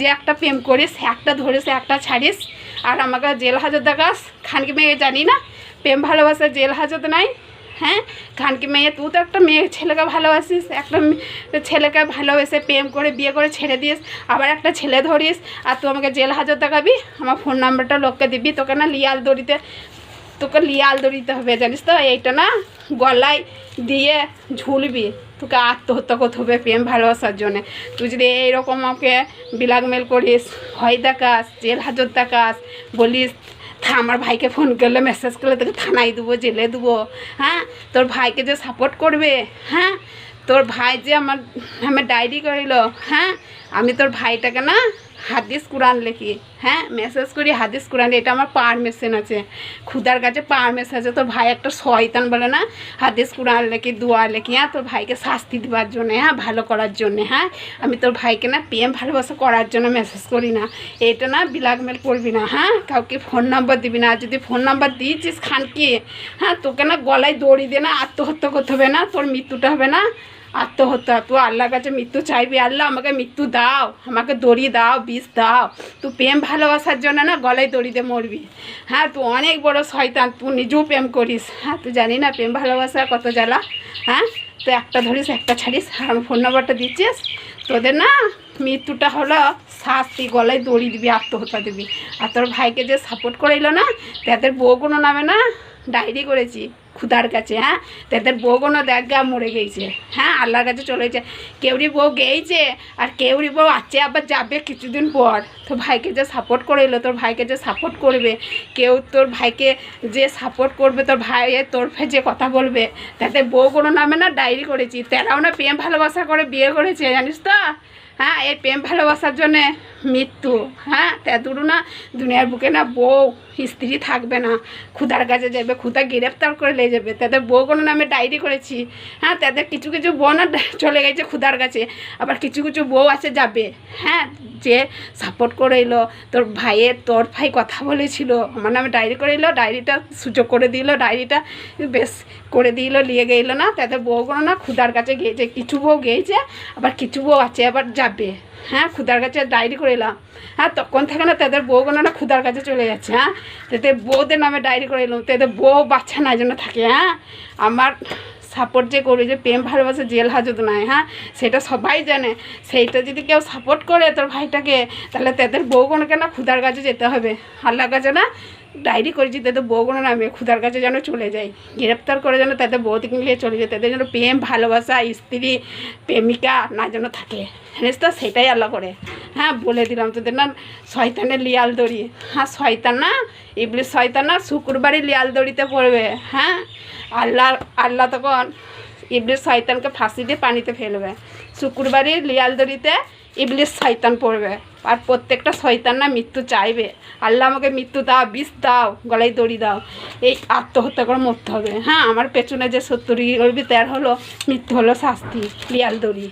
যে একটা প্রেম করিস, একটা ধরিস, একটা ছাড়িস। আর আমাকে জেল হাজত দেখাস খানকি মেয়ে জানি না, প্রেম ভালোবাসা জেল হাজত নাই হ্যাঁ? খানকি মেয়ে, তুই তো একটা মেয়ে ছেলেকে ভালোবাসিস, একটা ছেলেকে ভালোবেসে প্রেম করে বিয়ে করে ছেড়ে দিস, আবার একটা ছেলে ধরিস, আর তুই আমাকে জেল হাজত দেখাবি, আমার ফোন নাম্বারটা লোককে দিবি, তোকে না লিয়াল দড়িতে, তোকে লিয়াল দড়িতে হবে, জানিস তো? এইটা না গলায় দিয়ে ঝুলবি। তোকে আত্মহত্যা করতে হবে, প্রেম ভালোবাসার জন্যে। তুই যদি এইরকম আমাকে ব্ল্যাকমেল করিস হয় দেখাস, জেল হাজত দেখাস, বলিস আমার ভাইকে ফোন করলে মেসেজ করলে তোকে থানায় দেবো, জেলে দেবো। হ্যাঁ? তোর ভাইকে যে সাপোর্ট করবে হ্যাঁ? তোর ভাই যে আমার আমার ডায়েরি করিল হ্যাঁ? আমি তোর ভাইটাকে না হাদিস কোরআন লেখি হ্যাঁ? মেসেজ করি, হাদিস কোরআন, এটা আমার পারমিশন আছে। খুদার কাছে পারমিশন আছে। তোর ভাই একটা শয়তান বলে না, হাদিস কোরআন লেখি, দোয়া লেখি হ্যাঁ? তোর ভাইকে শাস্তি দেওয়ার জন্যে হ্যাঁ? ভালো করার জন্যে হ্যাঁ? আমি তোর ভাইকে না প্রেম, ভালোবাসা করার জন্য মেসেজ করি না। এটা না ব্ল্যাকমেল করবি না হ্যাঁ? কাউকে ফোন নাম্বার দিবি না। যদি ফোন নাম্বার দিয়েছিস খানকে হ্যাঁ? তোকে না গলায় দড়ি দিয়ে না আত্মহত্যা করতে হবে না, তোর মৃত্যুটা হবে না। আত্মহত্যা। তুই আল্লাহর কাছে মৃত্যু চাইবি, আল্লাহ আমাকে মৃত্যু দাও, আমাকে দড়ি দাও, বিষ দাও। তুই প্রেম ভালোবাসার জন্য না গলায় দড়ি দিয়ে মরবি। হ্যাঁ তুই অনেক বড় শয়তান, তুই নিজেও প্রেম করিস। হ্যাঁ তুই জানি না প্রেম ভালোবাসা কত জ্বালা। হ্যাঁ তুই একটা ধরিস, একটা ছাড়িস। আর আমার ফোন নম্বরটা দিচ্ছিস? তোদের না মৃত্যুটা হলো শাস্তি, গলায় দড়ি দিবি, আত্মহত্যা দিবি। আর তোর ভাইকে যে সাপোর্ট করাইলো না, তাদের বউগুলো নামে না ডায়েরি করেছি। খুদার কাছে হ্যাঁ? তাদের বউগুলো দেখ মরে গেছে হ্যাঁ? আল্লাহর কাছে চলে গেছে। কেউরি বউ গেইছে আর কেউরি বউ আছে, আবার যাবে কিছুদিন পর। তোর ভাইকে যে সাপোর্ট করে এলো, তোর ভাইকে যে সাপোর্ট করবে, কেউ তোর ভাইকে যে সাপোর্ট করবে, তোর ভাইয়ের তোরফে যে কথা বলবে তাদের বউগুলো নামে না, ডায়েরি করেছি। তারাও না প্রেম ভালোবাসা করে বিয়ে করেছে, জানিস তো? হ্যাঁ এই প্রেম ভালোবাসার জন্যে মৃত্যু। হ্যাঁ তেঁতুরু না, দুনিয়ার বুকে না বউ, স্ত্রী থাকবে না। খুদার কাছে যাবে খুদা গ্রেফতার করে নিয়ে যাবে তাদের বউগুলো নামে ডায়েরি করেছি। হ্যাঁ তাদের কিছু কিছু বউ না চলে গেছে খুদার কাছে। আবার কিছু কিছু বউ আছে যাবে। হ্যাঁ যে সাপোর্ট করে এলো তোর ভাইয়ের, তোর ভাই কথা বলেছিল, আমার নামে ডায়েরি করে এলো ডায়েরিটা সুযোগ করে দিল, ডায়েরিটা বেশ করে দিল, নিয়ে গেলো না। তাদের বউগুলো না খুদার কাছে গিয়েছে কিছু বউ গিয়েছে আবার কিছু বউ আছে, আবার যাবে। হ্যাঁ খুদার কাছে ডায়েরি করে এলাম। হ্যাঁ তখন থাকে না তাদের বউ বউগুলো না খুদার কাছে চলে যাচ্ছে হ্যাঁ। তাদের বউদের নামে ডায়েরি করে এলাম। তাদের বউ বাচ্চা না জন্য থাকে হ্যাঁ। আমার সাপোর্ট যে করি যে প্রেম ভালোবাসা, জেল হাজত নাই হ্যাঁ? সেটা সবাই জানে। সেইটা যদি কেউ সাপোর্ট করে তোর ভাইটাকে, তাহলে তাদের বউগুলোকে না খুদার কাছে যেতে হবে। আল্লাহর কাছে না, ডায়েরি করেছি, তাদের বউগুলো নামে খুদার কাছে যেন চলে যায়। গ্রেপ্তার করে যেন তাদের বউদিকে নিয়ে চলে যায়, তাদের যেন প্রেম, ভালোবাসা, স্ত্রী, প্রেমিকা না যেন থাকে। জানিস তো সেটাই আল্লাহ করে। হ্যাঁ বলে দিলাম তোদের না, শয়তানের লিয়াল দড়ি। হ্যাঁ শয়তান না ইবলিশ শয়তান না শুক্রবারই লিয়াল দড়িতে পড়বে। হ্যাঁ আল্লাহ আল্লাহ তখন ইবলিশ শয়তানকে ফাঁসি দিয়ে পানিতে ফেলবে। শুক্রবারই লিয়াল দড়িতে ইবলিশ শয়তান পড়বে। আর প্রত্যেকটা শয়তান না মৃত্যু চাইবে। আল্লাহ আমাকে মৃত্যু দাও, বিষ দাও, গলায় দড়ি দাও। এই আত্মহত্যা করে মরতে হবে। হ্যাঁ আমার পেছনে যে সত্তর তার হলো, মৃত্যু হলো শাস্তি, লিয়াল দড়ি।